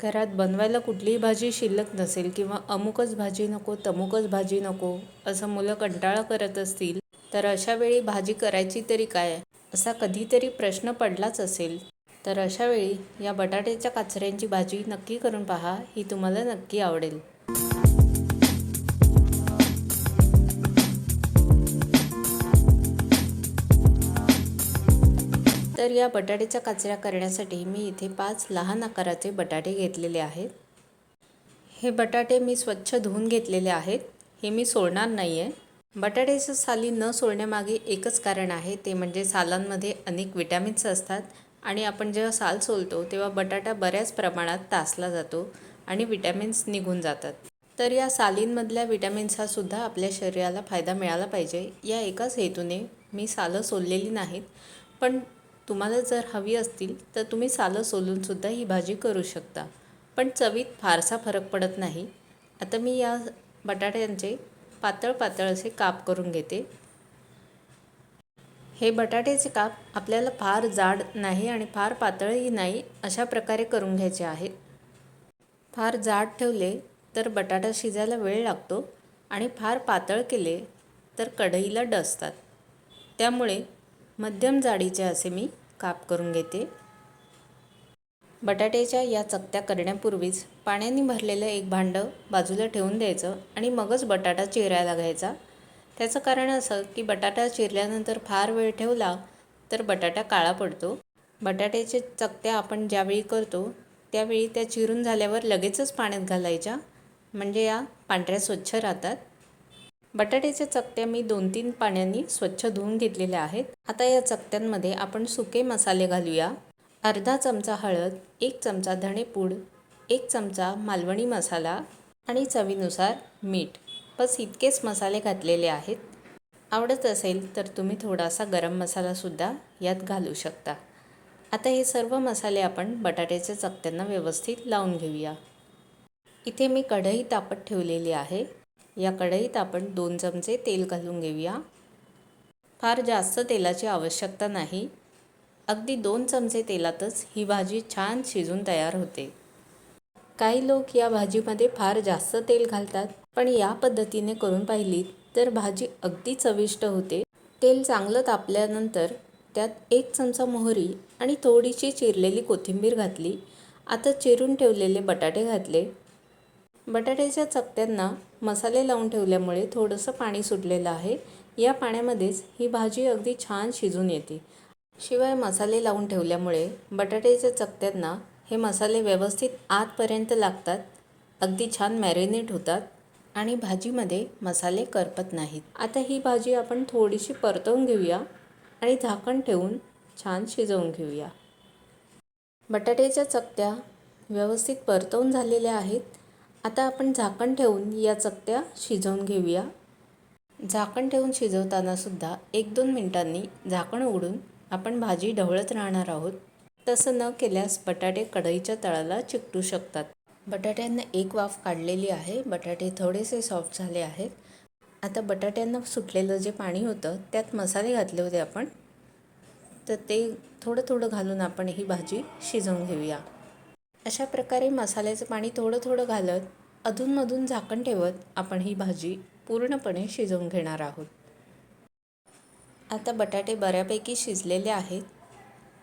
घरात बनवायला कुठलीही भाजी शिल्लक नसेल किंवा अमुकच भाजी नको तमुकच भाजी नको असं मुलं कंटाळा करत असतील तर अशा वेळी भाजी करायची तरी काय? असा कधीतरी प्रश्न पडलाच असेल. तर अशा वेळी या बटाट्याच्या काचऱ्यांची भाजी नक्की करून पहा ही तुम्हाला नक्की आवडेल. तर या बटाट्याच्या काचऱ्या करण्यासाठी मी इथे पाच लहान आकाराचे बटाटे घेतलेले आहेत. हे बटाटे मी स्वच्छ धुवून घेतलेले आहेत. हे मी सोडणार नाही आहे बटाट्याच्या साली न सोडण्यामागे एकच कारण आहे ते म्हणजे सालांमध्ये अनेक विटॅमिन्स असतात आणि आपण जेव्हा साल सोलतो तेव्हा बटाटा बऱ्याच प्रमाणात तासला जातो आणि विटॅमिन्स निघून जातात. तर या सालींमधल्या विटॅमिन्सचा सुद्धा आपल्या शरीराला फायदा मिळाला पाहिजे. या एकाच हेतूने मी सालं सोललेली नाहीत पण तुम्हाला जर हवी असतील तर तुम्ही सालं सोलूनसुद्धा ही भाजी करू शकता. पण चवीत फारसा फरक पडत नाही. आता मी या बटाट्यांचे पातळ पातळ असे काप करून घेते. हे बटाट्याचे काप आपल्याला फार जाड नाही आणि फार पातळही नाही अशा प्रकारे करून घ्यायचे आहेत फार जाड ठेवले तर बटाटा शिजायला वेळ लागतो आणि फार पातळ केले तर कढईला डसतात. त्यामुळे मध्यम जाडीचे असे मी काप करून घेते. बटाट्याच्या या चकत्या करण्यापूर्वीच पाण्याने भरलेलं एक भांडं बाजूला ठेवून द्यायचं आणि मगच बटाटा चिरायला घ्यायचा. त्याचं कारण असं की बटाटा चिरल्यानंतर फार वेळ ठेवला तर बटाटा काळा पडतो. बटाट्याच्या चकत्या आपण ज्यावेळी करतो त्यावेळी त्या चिरून झाल्यावर लगेचच पाण्यात घालायच्या. म्हणजे या पांढऱ्या स्वच्छ राहतात. बटाट्याच्या चकत्या मी दोन तीन पाण्याने स्वच्छ धुवून घेतलेल्या आहेत. आता या चकत्यांमध्ये आपण सुके मसाले घालूया. अर्धा चमचा हळद एक चमचा धणेपूड एक चमचा मालवणी मसाला आणि चवीनुसार मीठ. बस इतकेच मसाले घातलेले आहेत. आवडत असेल तर तुम्ही थोडासा गरम मसालासुद्धा यात घालू शकता. आता हे सर्व मसाले आपण बटाट्याच्या चकत्यांना व्यवस्थित लावून घेऊया. इथे मी कढई तापत ठेवलेली आहे. या कढईत आपण दोन चमचे तेल घालून घेऊया. फार जास्त तेलाची आवश्यकता नाही. अगदी दोन चमचे तेलातच ही भाजी छान शिजून तयार होते. काही लोक या भाजीमध्ये फार जास्त तेल घालतात पण या पद्धतीने करून पाहिली तर भाजी अगदी चविष्ट होते. तेल चांगलं तापल्यानंतर त्यात एक चमचा मोहरी आणि थोडीशी चिरलेली कोथिंबीर घातली. आता चिरून ठेवलेले बटाटे घातले. बटाट्याच्या चकत्यांना मसाले लावून ठेवल्यामुळे थोडंसं पाणी सुटलेलं आहे. या पाण्यामध्येच ही भाजी अगदी छान शिजून येते. शिवाय मसाले लावून ठेवल्यामुळे बटाट्याच्या चकत्यांना हे मसाले व्यवस्थित आतपर्यंत लागतात अगदी छान मॅरिनेट होतात आणि भाजीमध्ये मसाले करपत नाहीत. आता ही भाजी आपण थोडीशी परतवून घेऊया आणि झाकण ठेवून छान शिजवून घेऊया. बटाट्याच्या चकत्या व्यवस्थित परतवून झालेल्या आहेत. आता आपण झाकण ठेवून या चकत्या शिजवून घेऊया. झाकण ठेवून शिजवतानासुद्धा एक दोन मिनटांनी झाकण उघडून आपण भाजी ढवळत राहणार आहोत. तसं न केल्यास बटाटे कढईच्या तळाला चिकटू शकतात. बटाट्यांना एक वाफ काढलेली आहे. बटाटे थोडेसे सॉफ्ट झाले आहेत. आता बटाट्यांना सुटलेलं जे पाणी होतं त्यात मसाले घातले होते आपण. तर ते थोडं थोडं घालून आपण ही भाजी शिजवून घेऊया. अशा प्रकारे मसाल्याचं पाणी थोडं थोडं घालत अधूनमधून झाकण ठेवत आपण ही भाजी पूर्णपणे शिजवून घेणार आहोत. आता बटाटे बऱ्यापैकी शिजलेले आहेत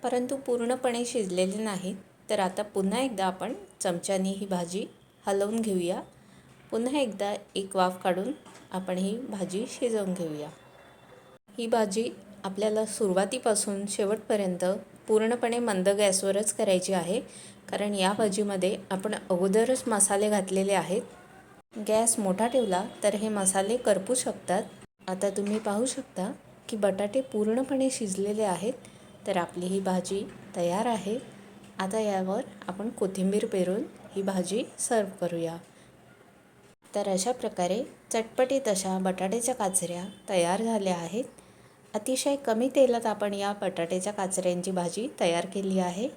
परंतु पूर्णपणे शिजलेले नाहीत. तर आता पुन्हा एकदा आपण चमच्याने ही भाजी हलवून घेऊया. पुन्हा एकदा एक वाफ काढून आपण ही भाजी शिजवून घेऊया. ही भाजी आपल्याला सुरुवातीपासून शेवटपर्यंत पूर्णपणे मंद गॅसवरच करायची आहे. कारण या भाजीमध्ये आपण अगोदरच मसाले घातलेले आहेत. गॅस मोठा ठेवला तर हे मसाले करपू शकतात. आता तुम्ही पाहू शकता की बटाटे पूर्णपणे शिजलेले आहेत. तर आपली ही भाजी तयार आहे. आता यावर आपण कोथिंबीर पेरून ही भाजी सर्व करूया. तर अशा प्रकारे चटपटीत अशा बटाट्याच्या काचऱ्या तयार झाल्या आहेत. अतिशय कमी तेलात आपण या बटाट्याच्या काचऱ्यांची भाजी तयार केली आहे.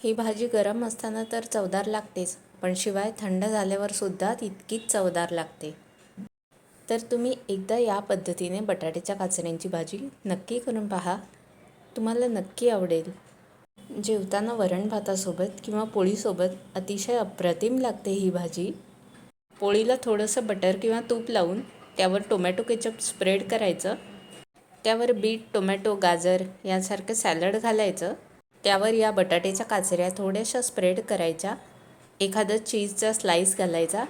ही भाजी गरम असताना तर चवदार लागतेच पण शिवाय थंड झाल्यावर सुद्धा तितकीच चवदार लागते. तर तुम्ही एकदा या पद्धतीने बटाट्याच्या काचऱ्यांची भाजी नक्की करून पहा. तुम्हाला नक्की आवडेल. जेवताना वरण भातासोबत किंवा पोळीसोबत अतिशय अप्रतिम लागते ही भाजी. पोळीला थोडंसं बटर किंवा तूप लावून त्यावर टोमॅटो केचप स्प्रेड करायचं. त्यावर बीट टोमॅटो गाजर यासारखं सॅलड घालायचं. त्यावर या बटाट्याच्या काचऱ्या थोड्याशा स्प्रेड करायच्या. एखादं चीजचा स्लाईस घालायचा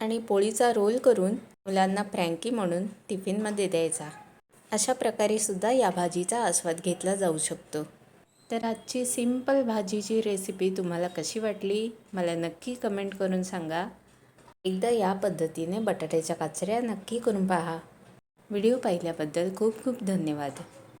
आणि पोळीचा रोल करून मुलांना फ्रँकी म्हणून टिफिनमध्ये द्यायचा. अशा प्रकारे सुद्धा या भाजीचा आस्वाद घेतला जाऊ शकतो. तर आजची सिंपल भाजीची रेसिपी तुम्हाला कशी वाटली? मला नक्की कमेंट करून सांगा. एकदा या पद्धतीने बटाट्याच्या काचऱ्या नक्की करून पहा. व्हिडिओ पाहिल्याबद्दल खूप खूप धन्यवाद.